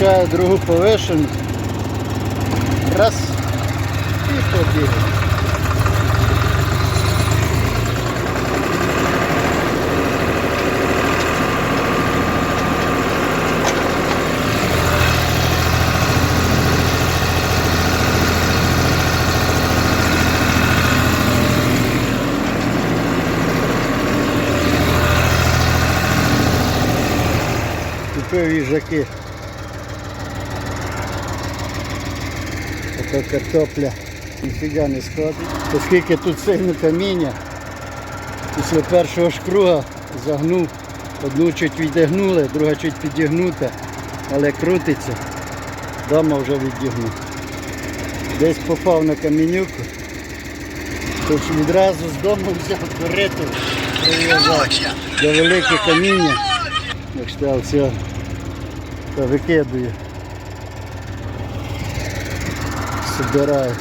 Включаю другу повишену. Раз. І побіг. Купив їжаки. Така картопля ніфіга не сходить. Оскільки тут сильне каміння, після першого шкруга загнув, одну чуть відігнули, друга чуть підігнута, але крутиться. Дома вже відігнув. Десь попав на камінюку. Тож відразу з дому взяв кориту, прив'язав до велике каміння. Так що все та викидую. Собираю.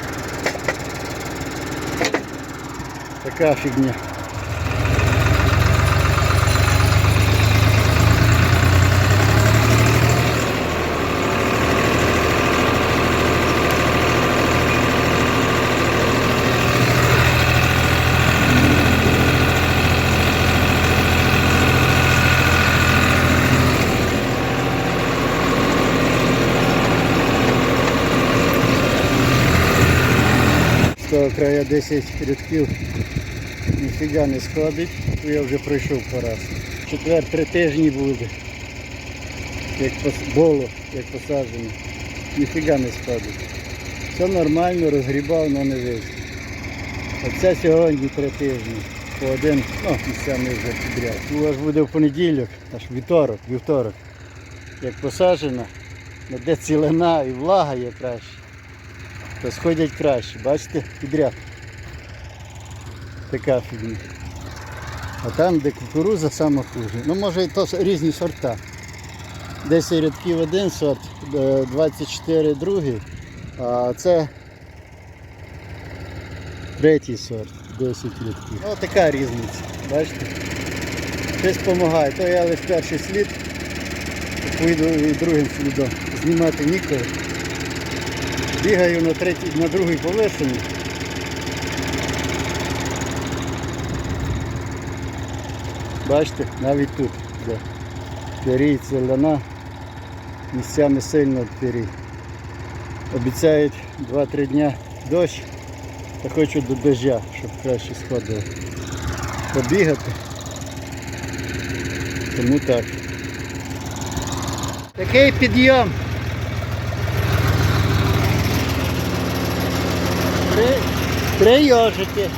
Такая фігня. Того края 10 рядків ніфіга не сходить, я вже пройшов по раз. Четвер три тижні буде. Як пос- було, як посаджено. Ніфіга не сходить. Все нормально, розгрібав, але не вийшло. Оце сьогодні три тижні. По один, ну, місцями вже підряд. Ну, аж буде в понеділок, аж вівторок, вівторок. Як посаджено, де цілина і влага є краще то сходять краще. Бачите, підряд. Така фігня. А там, де кукуруза, саме хуже. Ну може і то різні сорта. 10 рядків один сорт, е, 24 другий, а це третій сорт, 10 рядків. Ну така різниця, бачите? Щось допомагає. То я лише перший слід, поїду і другим слідом. Знімати ніколи. Бігаю на третій, на другій поверхні. Бачите, навіть тут, де пірій селяна, місцями сильно пірій. Обіцяють 2-3 дня дощ, та хочу до дождя, щоб краще сходило. Побігати. Тому так. Такий підйом. Три, три йожики.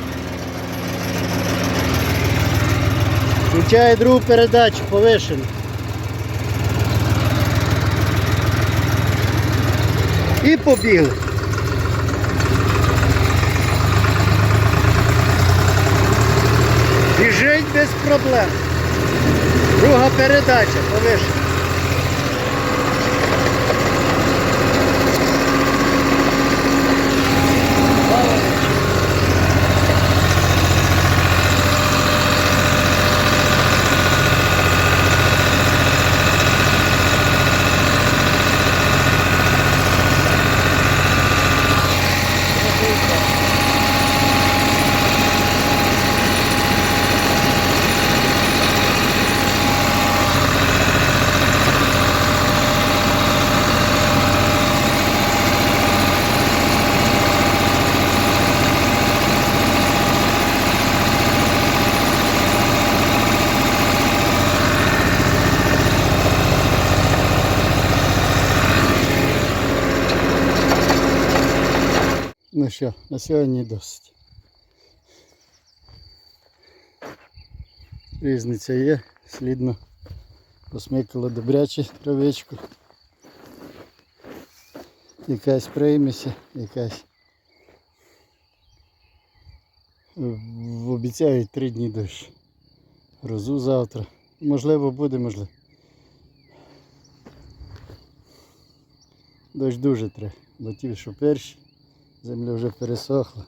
Включаю другу передачу повишену. І побігли. Біжить без проблем. Друга передача повишена. Ну що, на сьогодні досить. Різниця є, слідно посмикало добряче травичку. Якась приймеся, якась. Обіцяють три дні дощ. Грозу завтра. Можливо буде, можливо. Дощ дуже треба, бо ті, що перші. Земля вже пересохла.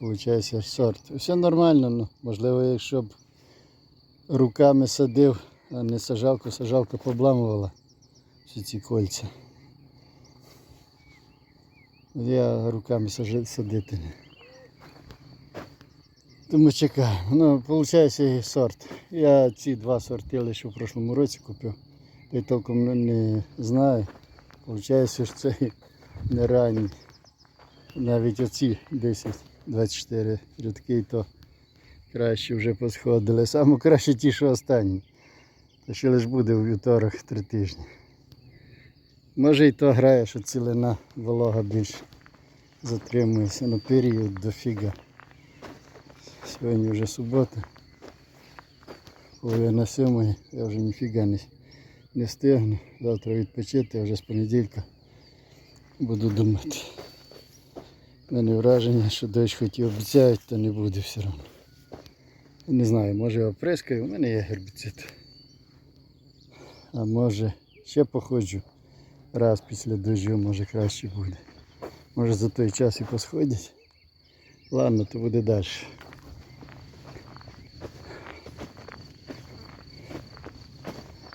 Получається сорт. Все нормально, ну, можливо, якщо б руками садив, а не сажалку. Сажалка побламувала всі ці кольця. Я руками садити не. Тому чекаю. Ну, виходить і сорт. Я ці два сорти лише в прошлому році купив. Я толком не знаю. Виходить, що це не ранні. Навіть оці 10-24 рядки, то краще вже посходили. Саме краще ті, що останні. То ще лише буде у вівторок три тижні. Може і то грає, що цілина волога більше затримується на період дофіга. Сьогодні вже субота. Половина сьомої, я вже ніфіга не, не встигну. Завтра відпочити, вже з понеділька буду думати. У мене враження, що дощ хоч і обіцяють, то не буде все одно. Не знаю, може оприскаю, у мене є гербіцид. А може ще походжу раз після дощу, може краще буде. Може за той час і посходять. Ладно, то буде далі.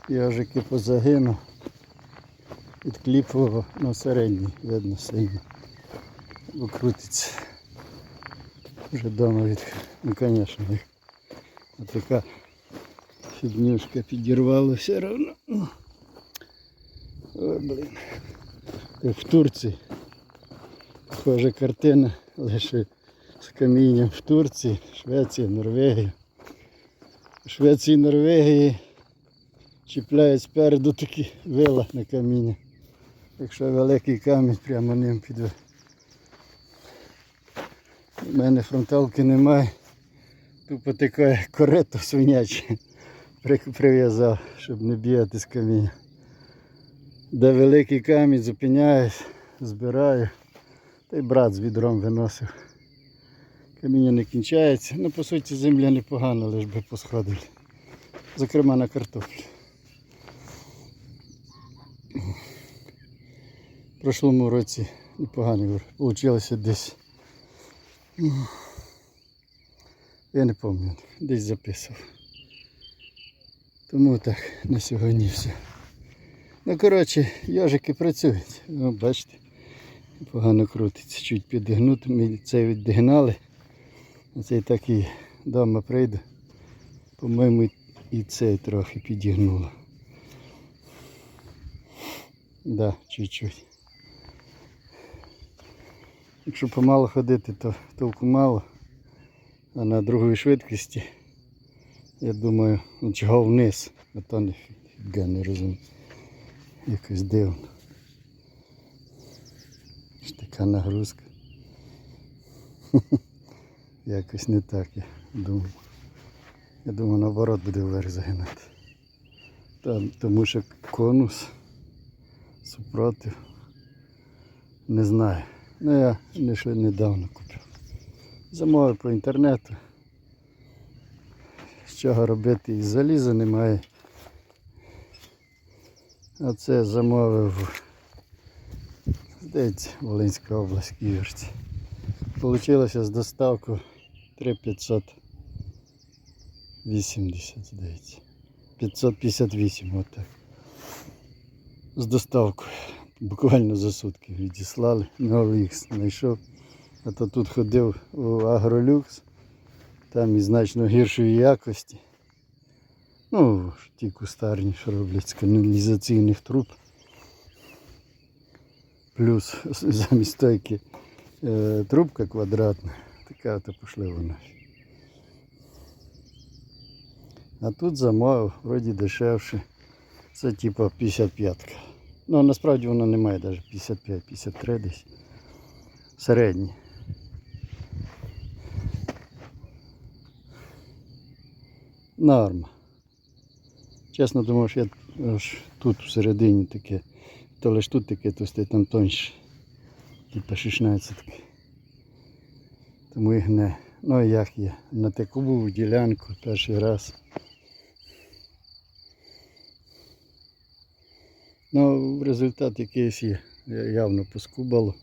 Йожики позагинув. Відкліпував на середній, видно сильно. Крутиться. Вже вдома від... Ну звісно. Така фігнюшка підірвала все одно. Ой, блін. Як в Турції. Схожа картина, лише з камінням в Турції, Швеція, Норвегія. В Швеції Норвегії чіпляють спереду такі вила на каміння. Якщо великий камінь прямо ним піде. У мене фронталки немає. Тупо таке корито свиняче прив'язав, щоб не бігати з каміння. Де великий камінь зупиняюсь, збираю. Та й брат з відром виносив. Каміння не кінчається. Ну, по суті, земля непогана, лиш би посходили. Зокрема на картоплю. В прошлому році непогано вийшло десь. Я не пам'ятаю, десь записував. Тому так, на сьогодні все. Ну, коротше, йожики працюють. Ну, бачите, погано крутиться. Чуть підігнути. Ми цей відігнали. А цей так і дома прийду. По-моєму, і цей трохи підігнуло. Да, чуть-чуть. Якщо помало ходити, то толку мало. А на другій швидкості, я думаю, ну, чого вниз, а то не фіга не розумію. Якось дивно. Ж така нагрузка. Якось не так, я думаю. Я думаю, наоборот буде вверх загинати. Та, тому що конус супротив. Не знаю. Ну я не ще недавно купив. Замовив по інтернету. З чого робити і заліза немає. А це замовив здається, Волинська область Київська. Получилося з доставкою 3580, здається. 558, отак. З доставкою. Буквально за сутки відіслали. Новий їх знайшов. А то тут ходив у Агролюкс, там і значно гіршої якості. Ну, ті кустарні, що роблять з каналізаційних труб. Плюс замість стойки е, трубка квадратна, така то пішли вона. А тут замовив, вроді дешевше. Це типа 55-ка. Ну насправді воно не має навіть 55-53 десь. Середнє. Норма. Чесно думав, що я аж тут всередині таке. То лиш тут таке, то стоїть там тоньше. Типа 16 таке. Тому їх не. Ну як є. На таку ділянку перший раз. Ну, результат якийсь є. Явно поскубало.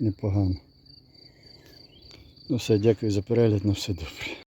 Непогано. Ну все, дякую за перегляд, на все добре.